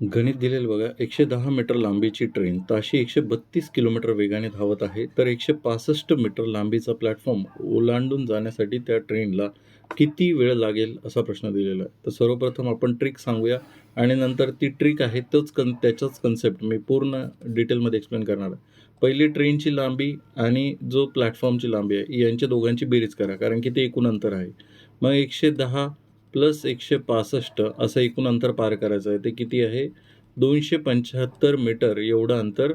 गणित दिलेलं बघा एकशे दहा मीटर लांबीची ट्रेन ताशी एकशे बत्तीस किलोमीटर वेगाने धावत आहे तर एकशे पासष्ट मीटर लांबीचा प्लॅटफॉर्म ओलांडून जाण्यासाठी त्या ट्रेनला किती वेळ लागेल असा प्रश्न दिलेला आहे. तर सर्वप्रथम आपण ट्रिक सांगूया आणि नंतर ती ट्रिक आहे तोच कन त्याचाच कन्सेप्ट मी पूर्ण डिटेलमध्ये एक्सप्लेन करणार आहे. पहिली ट्रेनची लांबी आणि जो प्लॅटफॉर्मची लांबी आहे यांच्या दोघांची बेरीज करा कारण की ते एकूण अंतर आहे. मग एकशे दहा प्लस एकशे पासष्ट असं एकूण अंतर पार करायचं आहे. ते किती आहे? दोनशे पंच्याहत्तर मीटर एवढं अंतर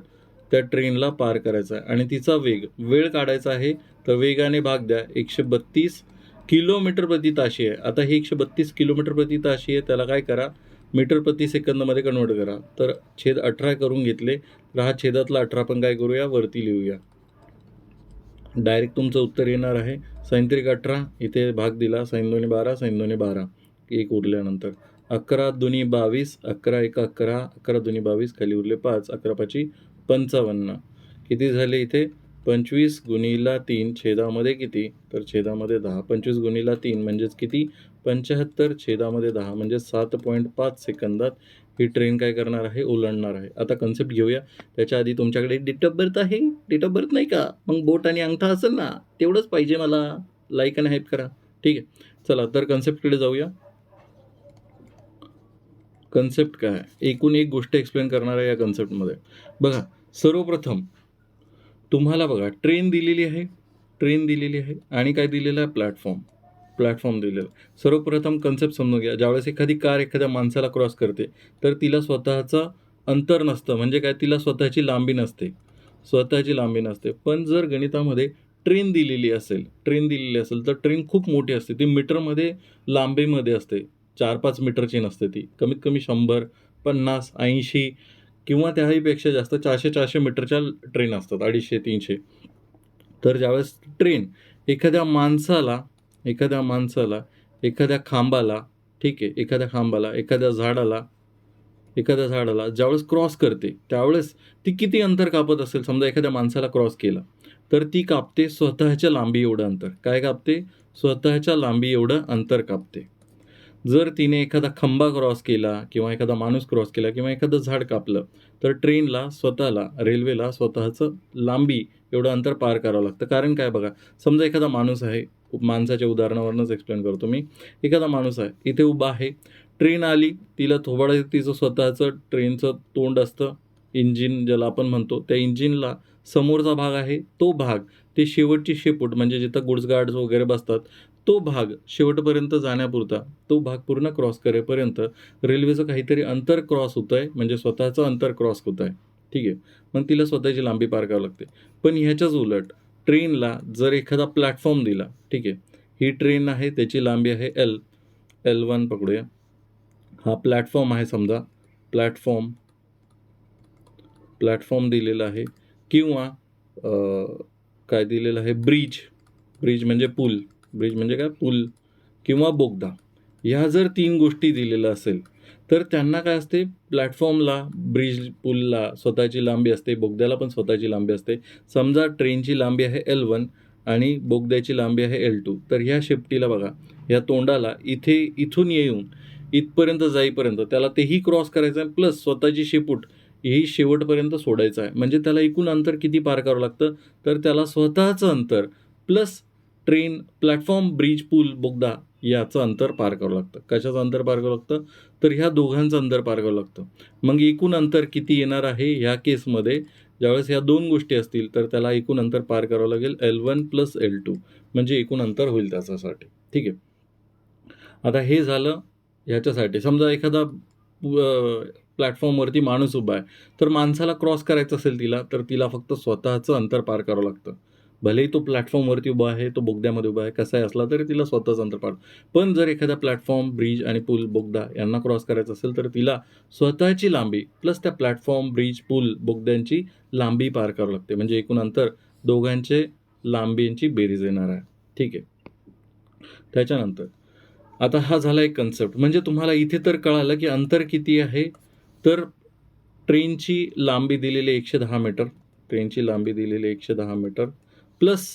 त्या ट्रेनला पार करायचं आहे. आणि तिचा वेग वेळ काढायचा आहे तर वेगाने भाग द्या. एकशे बत्तीस किलोमीटर प्रति ताशी आहे. आता हे एकशे बत्तीस किलोमीटर प्रति ताशी आहे त्याला काय करा? मीटर प्रति सेकंदमध्ये कन्वर्ट करा. तर छेद अठरा करून घेतले तर हा छेदातला अठरा पण काय करूया? वरती लिहूया. डायरेक्ट तुमचं उत्तर येणार आहे. सैंत्रिक अठरा इथे भाग दिला सैन दोन्ही बारा सैन दोन्ही बारा. एक उरल्यानंतर. अकरा दोन्ही बावीस अकरा एक अकरा अकरा दोन्ही बावीस खाली उरले पाच अकरा पाची पंचावन्न. किती झाले इथे? पंचवीस गुणीला तीन छेदामध्ये किती? तर छेदामध्ये दहा. पंचवीस गुणीला तीन म्हणजेच किती? पंच्याहत्तर छेदामध्ये दहा. म्हणजे सात पॉईंट पाच सेकंदात ही ट्रेन काय करणार आहे? ओलांडणार आहे. आता कन्सेप्ट घेऊया. त्याच्या आधी तुमच्याकडे डेट ऑफ बर्थ आहे. डेट ऑफ बर्थ नाही का? मग बोट आणि अंगठा असेल ना तेवढंच पाहिजे मला. लाईक आणि हाईप करा. ठीक आहे. चला तर कन्सेप्टकडे जाऊया. कन्सेप्ट काय? एकूण एक गोष्ट एक्सप्लेन करणार आहे या कन्सेप्टमध्ये बघा सर्वप्रथम तुम्हाला बघा ट्रेन दिलेली आहे ट्रेन दिलेली आहे आणि काय दिलेलं आहे? प्लॅटफॉर्म प्लॅटफॉर्म दिलेला. आहे. सर्वप्रथम कन्सेप्ट समजून घ्या. ज्यावेळेस एखादी कार एखाद्या माणसाला क्रॉस करते तर तिला स्वतःचं अंतर नसतं. म्हणजे काय? तिला स्वतःची लांबी नसते. स्वतःची लांबी नसते. पण जर गणितामध्ये ट्रेन दिलेली असेल ट्रेन दिलेली असेल तर ट्रेन खूप मोठी असते. ती मीटरमध्ये लांबीमध्ये असते. चार पाच मीटरची नसते ती. कमीत कमी शंभर पन्नास ऐंशी किंवा त्याहीपेक्षा जास्त चारशे चारशे मीटरच्या ट्रेन असतात अडीचशे तीनशे तर ज्यावेळेस ट्रेन एखाद्या माणसाला एखाद्या माणसाला एखाद्या खांबाला ठीक आहे एखाद्या खांबाला एखाद्या झाडाला एखाद्या झाडाला ज्यावेळेस क्रॉस करते त्यावेळेस ती किती अंतर कापत असेल? समजा एखाद्या माणसाला क्रॉस केला तर ती कापते स्वतःच्या लांबी एवढं अंतर. काय कापते? स्वतःच्या लांबी एवढं अंतर कापते. जर तिने एखादा खंबा क्रॉस केला किंवा एखादा माणूस क्रॉस केला किंवा एखादं झाड कापलं तर ट्रेनला स्वतःला रेल्वेला स्वतःचं लांबी एवढं अंतर पार करावं लागतं. कारण काय बघा समजा एखादा माणूस आहे माणसाच्या उदाहरणावरूनच एक्सप्लेन करतो मी. एखादा माणूस आहे इथे उभा आहे ट्रेन आली तिला थोबाड तिचं स्वतःचं ट्रेनचं तोंड असतं. इंजिन ज्याला आपण म्हणतो त्या इंजिनला समोरचा भाग आहे तो भाग. ते शेवटची शेपूट म्हणजे जिथं गुड्स गार्ड्स वगैरे बसतात तो भाग शेवटपर्यंत जाण्यापुरता तो भाग पूर्ण क्रॉस करेपर्यंत रेल्वेचं काहीतरी अंतर क्रॉस होतं आहे म्हणजे स्वतःचं अंतर क्रॉस होतं आहे ठीक आहे? मग तिला स्वतःची लांबी पार करावी लागते. पण ह्याच्याच उलट ट्रेनला जर एखादा प्लॅटफॉर्म दिला ठीक आहे? ही ट्रेन आहे त्याची लांबी आहे एल एल वन पकडूया. हा प्लॅटफॉर्म आहे समजा. प्लॅटफॉर्म प्लॅटफॉर्म दिलेला आहे. किंवा काय दिलेलं आहे? ब्रिज ब्रिज म्हणजे पूल. ब्रिज म्हणजे काय? पूल किंवा बोगदा. ह्या जर तीन गोष्टी दिलेल्या असेल तर त्यांना काय असते? प्लॅटफॉर्मला ब्रिज पूलला स्वतःची लांबी असते बोगद्याला पण स्वतःची लांबी असते. समजा ट्रेनची लांबी आहे एल वन आणि बोगद्याची लांबी आहे एल टू तर ह्या शेपटीला बघा ह्या तोंडाला इथे इथून येऊन इथपर्यंत जाईपर्यंत त्याला तेही क्रॉस करायचं आहे प्लस स्वतःची शेपूट ही शेवटपर्यंत सोडायचं आहे. म्हणजे त्याला एकूण अंतर किती पार करावं लागतं? तर त्याला स्वतःचं अंतर प्लस ट्रेन प्लॅटफॉर्म ब्रिज पूल बोगदा याचं अंतर पार करावं लागतं. कशाचं अंतर पार करावं लागतं? तर ह्या दोघांचं अंतर पार करावं लागतं. मग एकूण अंतर किती येणार आहे? ह्या केसमध्ये ज्यावेळेस ह्या दोन गोष्टी असतील तर त्याला एकूण अंतर पार करावं लागेल L one plus L two म्हणजे एकूण अंतर होईल त्याच्यासाठी. ठीक आहे? आता हे झालं ह्याच्यासाठी. समजा एखादा प्लॅटफॉर्मवरती माणूस उभा आहे तर माणसाला क्रॉस करायचं असेल तिला तर तिला फक्त स्वतःचं अंतर पार करावं लागतं. भलेही तो प्लॅटफॉर्मवरती उभा आहे तो बोगद्यामध्ये उभा आहे कसाही असला तरी तिला स्वतःच अंतर पाडतो. पण जर एखादा प्लॅटफॉर्म ब्रिज आणि पूल बोगदा यांना क्रॉस करायचं असेल तर तिला स्वतःची लांबी प्लस त्या प्लॅटफॉर्म ब्रिज पूल बोगद्यांची लांबी पार करावं लागते. म्हणजे एकूण अंतर दोघांचे लांबींची बेरीज येणार आहे. ठीक आहे. त्याच्यानंतर आता हा झाला एक कन्सेप्ट म्हणजे तुम्हाला इथे तर कळालं की अंतर किती आहे. तर ट्रेनची लांबी दिलेली एकशे दहा मीटर ट्रेनची लांबी दिलेली एकशे दहा मीटर प्लस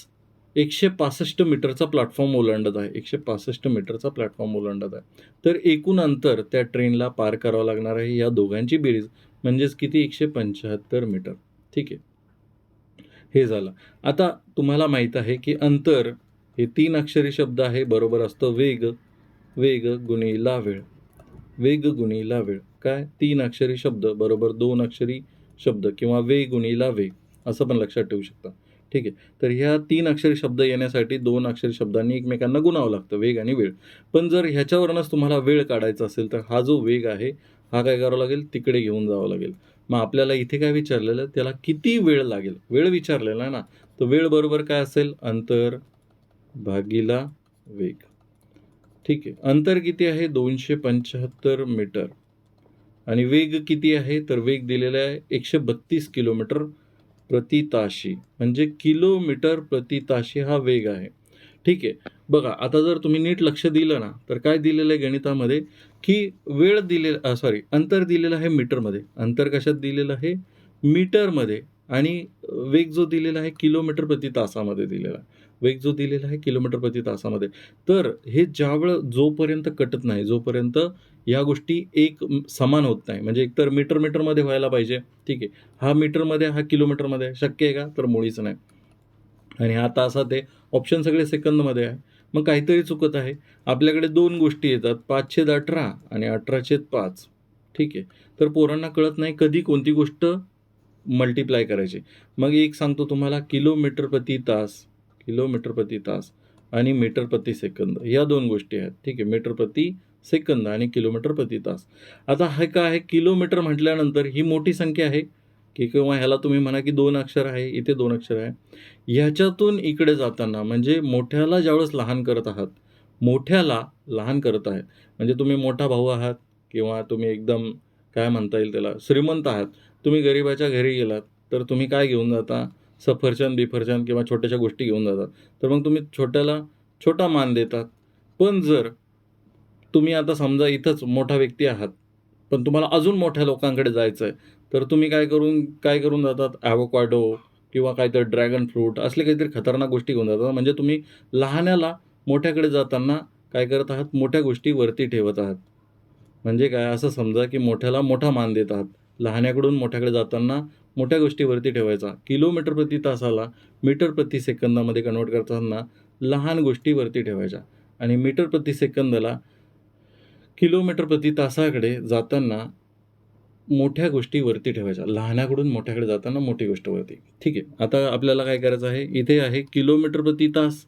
एकशे पासष्ट मीटरचा प्लॅटफॉर्म ओलांडत आहे. एकशे पासष्ट मीटरचा प्लॅटफॉर्म ओलांडत आहे. तर एकूण अंतर त्या ट्रेनला पार करावं लागणार आहे. या दोघांची बेरीज म्हणजेच किती? एकशे पंच्याहत्तर मीटर. ठीक आहे. हे झालं. आता तुम्हाला माहीत आहे की अंतर हे तीन अक्षरी शब्द आहे. बरोबर असतं वेग. वेग गुणीला वेळ वेग गुणीला वेळ काय? तीन अक्षरी शब्द. बरोबर दोन अक्षरी शब्द किंवा वेग गुणीला वेग असं पण लक्षात ठेवू शकता. ठीक आहे. तर ह्या तीन अक्षरी शब्द येण्यासाठी दोन अक्षरी शब्दांनी एकमेकांना गुणावं लागतं वेग आणि वेळ. पण जर ह्याच्यावरूनच तुम्हाला वेळ काढायचा असेल तर हा जो वेग आहे हा काय करावा लागेल? तिकडे घेऊन जावं लागेल. मग आपल्याला इथे काय विचारलेलं? त्याला किती वेळ लागेल? वेळ विचारलेला ना? तर वेळ बरोबर काय असेल? अंतर भागीला वेग. ठीक आहे. अंतर किती आहे? दोनशे पंच्याहत्तर मीटर. आणि वेग किती आहे? तर वेग दिलेला आहे एकशे बत्तीस किलोमीटर प्रति ताशी म्हणजे किलोमीटर प्रति ताशी हा वेग आहे. ठीक आहे? बघा आता जर तुम्ही नीट लक्ष दिलं ना तर काय दिलेलं आहे गणितामध्ये? की वेळ दिलेला सॉरी अंतर दिलेलं आहे मीटरमध्ये. अंतर कशात दिलेलं आहे? मीटरमध्ये. आणि वेग जो दिलेला आहे किलोमीटर प्रति तासामध्ये दिलेला आहे. वेग जो दिलेला आहे किलोमीटर प्रति तासामध्ये. तर हे ज्यावेळ जोपर्यंत कटत नाही जोपर्यंत या गोष्टी एक समान होत नाही. म्हणजे एकतर मीटर मीटरमध्ये व्हायला पाहिजे ठीक आहे. हा मीटरमध्ये हा किलोमीटरमध्ये आहे. शक्य आहे का? तर मुळीच नाही. आणि हा तासात आहे ऑप्शन सगळे सेकंदमध्ये आहे. मग काहीतरी चुकत आहे. आपल्याकडे दोन गोष्टी येतात पाचशेद अठरा आणि अठराशेद पाच. ठीक आहे. तर पोरांना कळत नाही कधी कोणती गोष्ट मल्टिप्लाय करायचे. मग एक सांगतो तुम्हाला किलोमीटर प्रति तास किलोमीटर प्रति तास आणि मीटर प्रति सेकंद या दोन गोष्टी आहेत. ठीक आहे मीटर प्रति सेकंद आणि किलोमीटर प्रति तास. आता हे काय आहे? किलोमीटर म्हटल्यानंतर ही मोठी संख्या आहे. की किंवा ह्याला तुम्ही म्हणा की दोन अक्षर आहे इथे दोन अक्षर आहे. ह्याच्यातून इकडे जाताना म्हणजे मोठ्याला ज्यावेळेस लहान करत आहात मोठ्याला लहान करत आहे म्हणजे तुम्ही मोठा भाऊ आहात किंवा तुम्ही एकदम काय म्हणता येईल त्याला? श्रीमंत आहात. तुम्ही गरिबाच्या घरी गेलात तर तुम्ही काय घेऊन जाता? सफरचंद बिफरचंद किंवा छोट्याशा गोष्टी घेऊन जातात. तर मग तुम्ही छोट्याला छोटा मान देतात. पण जर तुम्ही आता समजा इथंच मोठा व्यक्ती आहात पण तुम्हाला अजून मोठ्या लोकांकडे जायचं आहे तर तुम्ही काय करून काय करून जातात? ॲवोकाडो किंवा काहीतरी ड्रॅगन फ्रूट असले काहीतरी खतरनाक गोष्टी घेऊन जातात. म्हणजे तुम्ही लहान्याला मोठ्याकडे जाताना काय करत आहात? मोठ्या गोष्टी वरती ठेवत आहात. म्हणजे काय असं समजा की मोठ्याला मोठा मान देत आहात लहान्याकडून मोठ्याकडे जाताना मोठ्या गोष्टीवरती ठेवायचा. किलोमीटर प्रति तासाला मीटर प्रति सेकंदामध्ये कन्वर्ट करताना लहान गोष्टी वरती ठेवायच्या. आणि मीटर प्रति सेकंदाला किलोमीटर प्रति तासाकडे जाताना मोठ्या गोष्टी वरती ठेवायच्या लहानाकडून मोठ्याकडे जाताना मोठी गोष्ट वरती. ठीक आहे. आता आपल्याला काय करायचं आहे? इथे आहे किलोमीटर प्रति तास.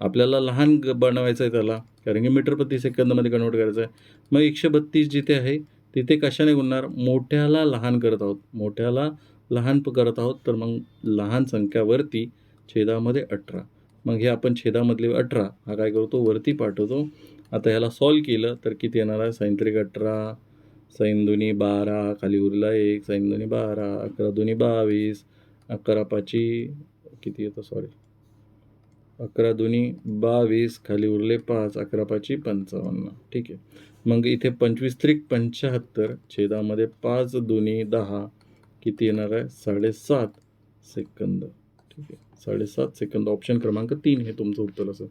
आपल्याला लहान बनवायचं आहे त्याला. कारण की मीटर प्रति सेकंदमध्ये कन्वर्ट करायचं आहे. मग एकशे बत्तीस जिथे आहे तिथे कशाने गुणणार? मोठ्याला लहान करत आहोत. मोठ्याला लहान प- करत आहोत तर मग लहान संख्यावरती छेदामध्ये अठरा. मग हे आपण छेदामधले अठरा हा काय करतो? वरती पाठवतो. आता ह्याला सॉल्व केलं तर किती येणार आहे? सायंत्रिक अठरा साईन दुनी बारा खाली उरला एक साईन दुनी बारा अकरा दुनी बावीस अकरा पाची किती येतं? सॉरी अकरा दोन्ही बावीस खाली उरले पाच अकरा पाची पंचावन्न. ठीक आहे. मग इथे पंचवीस त्रिक पंच्याहत्तर छेदामध्ये पाच दोन्ही दहा किती येणार आहे? साडेसात सेकंद. ठीक आहे. साडेसात सेकंद ऑप्शन क्रमांक तीन हे तुमचं उत्तर असेल.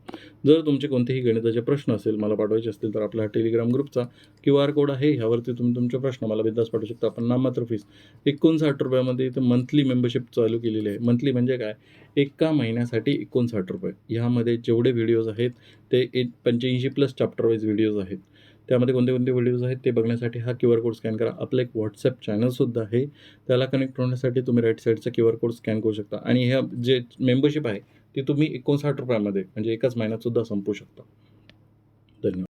जर तुमचे कोणतेही गणिताचे प्रश्न असेल मला पाठवायचे असतील तर आपला हा टेलिग्राम ग्रुपचा क्यू आर कोड आहे. ह्यावरती तुम्ही तुमचे प्रश्न मला बिंदास पाठवू शकता. आपण नाममात्र फीस एकोणसाठ रुपयामध्ये इथं मंथली मेंबरशिप चालू केलेली आहे. मंथली म्हणजे काय? एका महिन्यासाठी एकोणसाठ रुपये. ह्यामध्ये जेवढे व्हिडिओज आहेत ते एक पंच्याऐंशी प्लस चॅप्टर वाईज व्हिडिओज आहेत. त्यामध्ये कोणते कोणते व्हिडिओज आहेत ते बघण्यासाठी हा क्यू आर कोड स्कॅन करा. आपलं एक व्हॉट्सअप चॅनलसुद्धा आहे. त्याला कनेक्ट होण्यासाठी तुम्ही राईट साईडचा क्यू आर कोड स्कॅन करू शकता. आणि ह्या जे मेंबरशिप आहे ती तुम्ही एकोणसाठ रुपयामध्ये म्हणजे एकाच महिन्यातसुद्धा संपू शकता. धन्यवाद.